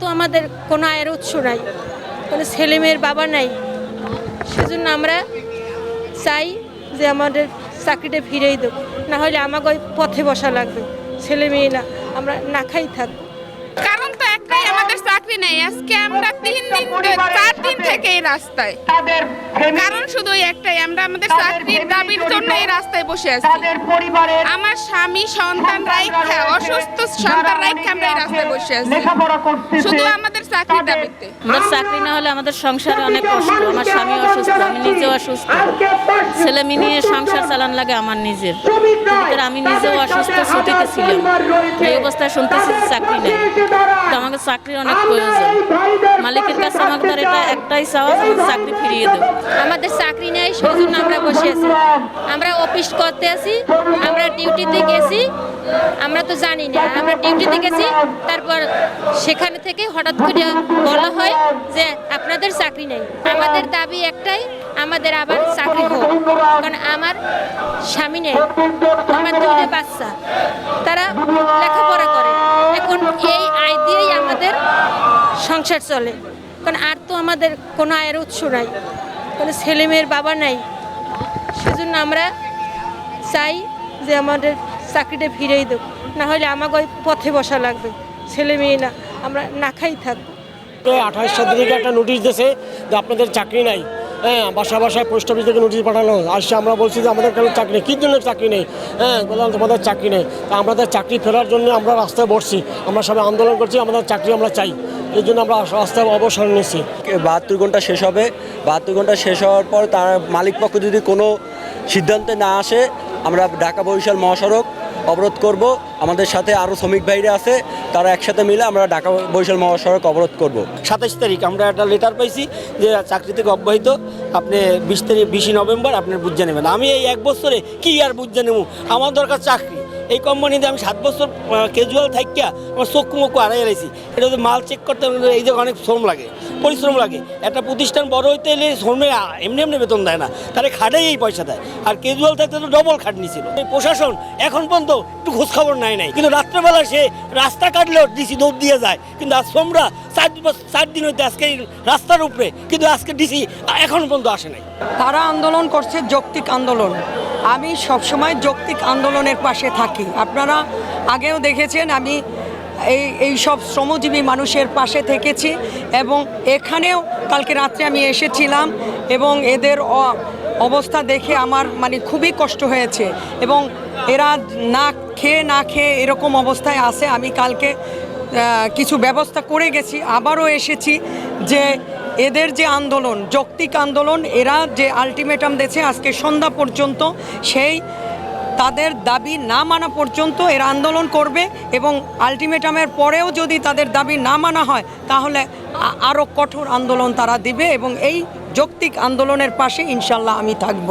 তো আমাদের কোনো আয়ের উৎস নাই, কোনো ছেলে মেয়ের বাবা নাই। সেজন্য আমরা চাই যে আমাদের চাকরিটা ফিরেই দেবো না হলে আমাকে ওই পথে বসা লাগবে ছেলে মেয়ে না আমরা না খাই থাকব কারণ তো একটাই, আমাদের চাকরি নেই। আজকে আমরা তিন দিন চার দিন থেকে এই রাস্তায়। তাদের কারণ শুধু ওই একটাই আমরা আমাদের চাকরির দাবির জন্য এই রাস্তায় বসে আছি। তাদের পরিবারের আমার স্বামী সন্তান রাইখা অসুস্থ সন্তান রাইখা আমরা এই রাস্তায় বসে আছি। শুধু আমাদের চাকরির দাবিতে। আমাদের চাকরি না হলে আমাদের সংসারে অনেক কষ্ট আমার স্বামী অসুস্থ আমি নিজেও অসুস্থ। ছেলে মেয়ে নিয়ে সংসার চালান লাগে আমার নিজের। আমি নিজেও অসুস্থ ছুটিতে ছিলাম। এই অবস্থায় শুনতেছি চাকরি নেই। তো আমাকে চাকরির অনেক প্রয়োজন। মালিকের কাছে আমাকে তার এটা একটাই চাওয়া যে চাকরি ফিরিয়ে দেবো। আমাদের চাকরি নেই সেই জন্য আমরা বসে আছি। আমরা অফিস করতে আছি, আমরা ডিউটিতে গেছি, আমরা তো জানি না। আমরা ডিউটিতে গেছি, তারপর সেখানে থেকে হঠাৎ করে বলা হয় যে আপনাদের চাকরি নেই। আমাদের দাবি একটাই, আমাদের আবার চাকরি হোক। কারণ আমার স্বামী নেই, আমার দুইটা বাচ্চা। তারা লেখাপড়া করে। এখন এই আয় দিয়েই আমাদের সংসার চলে। কারণ আর তো আমাদের কোনো আয়ের উৎস নাই, কোনো ছেলে মেয়ের বাবা নাই। সেজন্য আমরা চাই যে আমাদের চাকরিটা ফিরেই দেব না হলে আমাকে পথে বসা লাগবে ছেলে মেয়ে না, আমরা না খাই থাকব আঠাশ তারিখে একটা নোটিশ দিয়েছে যে আপনাদের চাকরি নাই। হ্যাঁ বাসা বাসায় পোস্ট অফিস থেকে নোটিশ পাঠানো আসছে আমরা বলছি যে আমাদের কেন চাকরি নেই। কী জন্য চাকরি নেই? হ্যাঁ বললাম তোমাদের চাকরি নেই। তা আমাদের চাকরি ফেরার জন্য আমরা রাস্তায় বসছি। আমরা সবাই আন্দোলন করছি, আমাদের চাকরি আমরা চাই। এই জন্য আমরা রাস্তায় অবসর নিচ্ছি বাহাত্তর ঘণ্টা শেষ হবে। বাহাত্তর ঘণ্টা শেষ হওয়ার পর তার মালিক পক্ষ যদি কোনো সিদ্ধান্তে না আসে, আমরা ঢাকা বরিশাল মহাসড়ক অবরোধ করব। আমাদের সাথে আরও শ্রমিক ভাইরা আছে, তারা একসাথে মিলে আমরা ঢাকা বরিশাল মহাসড়ক অবরোধ করব। সাতাশ তারিখ আমরা একটা লেটার পাইছি যে চাকরি থেকে অব্যাহত। আপনি বিশ তারিখ, বিশে নভেম্বর আপনার বুঝে নেবেন। আমি এই এক বছরে কি আর বুঝে নেব? আমার দরকার চাকরি। এই কোম্পানিতে আমি সাত বছর ক্যাজুয়াল থাকিয়া আমার চক্ষু মুখ আড়াই গেছি এটা মাল চেক করতে এই জায়গায় অনেক শ্রম লাগে। পরিশ্রম লাগে। একটা প্রতিষ্ঠান বড় হইতে এলে শ্রমে এমনি এমনি বেতন দেয় না। তারা খাটেই এই পয়সা দেয়। আর ক্যাজুয়াল থাকতে তো ডবল খাটনি ছিল প্রশাসন এখন পর্যন্ত একটু খোঁজখবর নাই নাই। কিন্তু রাত্রেবেলা সে রাস্তা কাটলেও ডিসি দৌড় দিয়ে যায়। কিন্তু আজ সোমরা চার চার দিন হইতে আজকে রাস্তার উপরে। কিন্তু আজকে ডিসি এখন পর্যন্ত আসে নাই। তারা আন্দোলন করছে যৌক্তিক আন্দোলন। আমি সবসময় যৌক্তিক আন্দোলনের পাশে থাকি। আপনারা আগেও দেখেছেন, আমি এই এই সব শ্রমজীবী মানুষের পাশে থেকেছি এবং এখানেও কালকে রাত্রে আমি এসেছিলাম এবং এদের অবস্থা দেখে আমার মানে খুবই কষ্ট হয়েছে এবং এরা না খেয়ে না খেয়ে এরকম অবস্থায় আছে। আমি কালকে কিছু ব্যবস্থা করে গেছি। আবারও এসেছি যে এদের যে আন্দোলন, যৌক্তিক আন্দোলন, এরা যে আলটিমেটাম দিয়েছে আজকে সন্ধ্যা পর্যন্ত সেই তাদের দাবি না মানা পর্যন্ত এরা আন্দোলন করবে এবং আলটিমেটামের পরেও যদি তাদের দাবি না মানা হয়, তাহলে আরও কঠোর আন্দোলন তারা দিবে এবং এই যৌক্তিক আন্দোলনের পাশে ইনশাল্লাহ আমি থাকব।